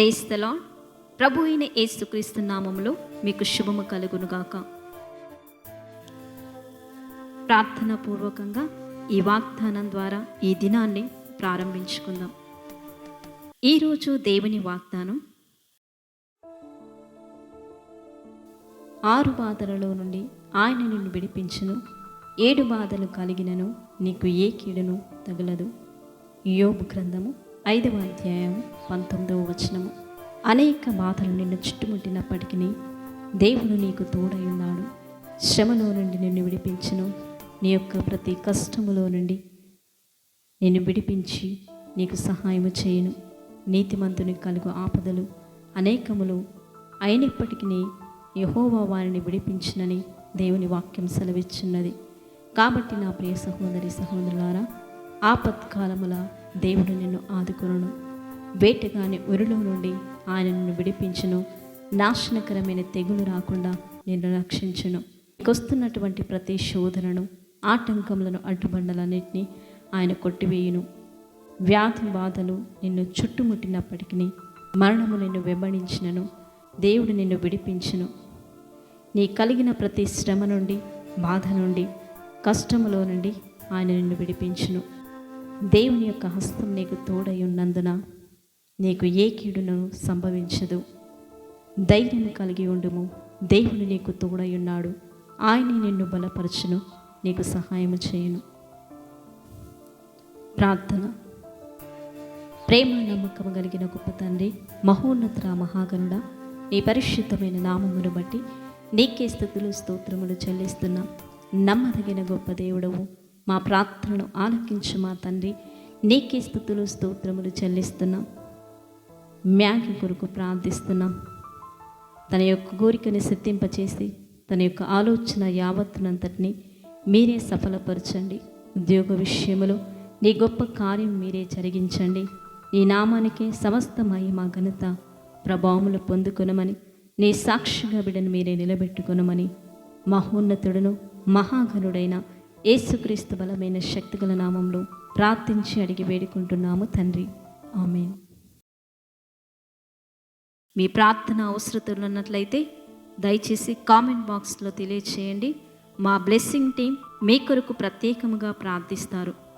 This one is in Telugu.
ప్రేస్తలా ప్రభు అయిన ఏసుక్రీస్తు నామంలో మీకు శుభము కలుగునుగాక. ప్రార్థన పూర్వకంగా ఈ వాగ్దానం ద్వారా ఈ దినాన్ని ప్రారంభించుకుందాం. ఈరోజు దేవుని వాగ్దానం ఆరు బాధలలో నుండి ఆయన నిన్ను విడిపించును. ఏడు బాధలు కలిగినను నీకు ఏ కీడును తగలదు. యోబు గ్రంథము ఐదవ అధ్యాయం పంతొమ్మిదవ వచనము. అనేక బాధలు నిన్ను చుట్టుముట్టినప్పటికీ దేవుడు నీకు తోడై ఉన్నాడు. శ్రమలో నుండి నిన్ను విడిపించను. నీ యొక్క ప్రతి కష్టములో నుండి నిన్ను విడిపించి నీకు సహాయము చేయను. నీతిమంతుని కలుగు ఆపదలు అనేకములు అయినప్పటికీ యహోవా వారిని విడిపించినని దేవుని వాక్యం సెలవిచ్చున్నది. కాబట్టి నా ప్రియ సహోదరి సహోదరులారా ఆపత్కాలముల దేవుడు నిన్ను ఆదుకును వేటగాని ఉరిలో నుండి ఆయన నిన్ను విడిపించును. నాశనకరమైన తెగులు రాకుండా నిన్ను రక్షించును. వస్తున్నటువంటి ప్రతి శోధనను ఆటంకములను అడ్డుబండలన్నింటినీ ఆయన కొట్టివేయును. వ్యాధి బాధలు నిన్ను చుట్టుముట్టినప్పటికీ మరణము నిన్ను వెంబడించినను. దేవుడు నిన్ను విడిపించును. నీ కలిగిన ప్రతి శ్రమ నుండి బాధ నుండి కష్టములో నుండి ఆయన నిన్ను విడిపించును. దేవుని యొక్క హస్తం నీకు తోడై ఉన్నందున నీకు ఏ కీడును సంభవించదు. ధైర్యం కలిగి ఉండుము. దేవుడు నీకు తోడై ఉన్నాడు. ఆయన నిన్ను బలపరచును. నీకు సహాయం చేయను. ప్రార్థన. ప్రేమ నమ్మకం కలిగిన గొప్ప తండ్రి మహోన్నత మహాగరుడ నీ పరిశుద్ధమైన నామమును బట్టి నీకే స్థుతులు స్తోత్రములు చెల్లిస్తున్నా నమ్మదగిన గొప్ప దేవుడవు. మా ప్రార్థనను ఆలకించు మా తండ్రి. నీకే స్థుతులు స్తోత్రములు చెల్లిస్తున్నాం. మ్యాగి కొరకు ప్రార్థిస్తున్నాం. తన యొక్క కోరికని సిద్ధింపచేసి తన యొక్క ఆలోచన యావత్తునంతటిని మీరే సఫలపరచండి. ఉద్యోగ విషయములో నీ గొప్ప కార్యం మీరే జరిగించండి. నీ నామానికే సమస్త మహిమ ఘనత ప్రభావములు పొందుకొనమని నీ సాక్షిగా బిడను మీరే నిలబెట్టుకొనమని మహోన్నతుడును మహాగణుడైన యేసుక్రీస్తు బలమైన శక్తిగల నామంలో ప్రార్థించి అడిగి వేడుకుంటున్నాము తండ్రి. ఆమె మీ ప్రార్థన అవసరతలు ఉన్నట్లయితే దయచేసి కామెంట్ బాక్స్లో తెలియచేయండి. మా బ్లెస్సింగ్ టీం మీ కొరకు ప్రత్యేకముగా ప్రార్థిస్తారు.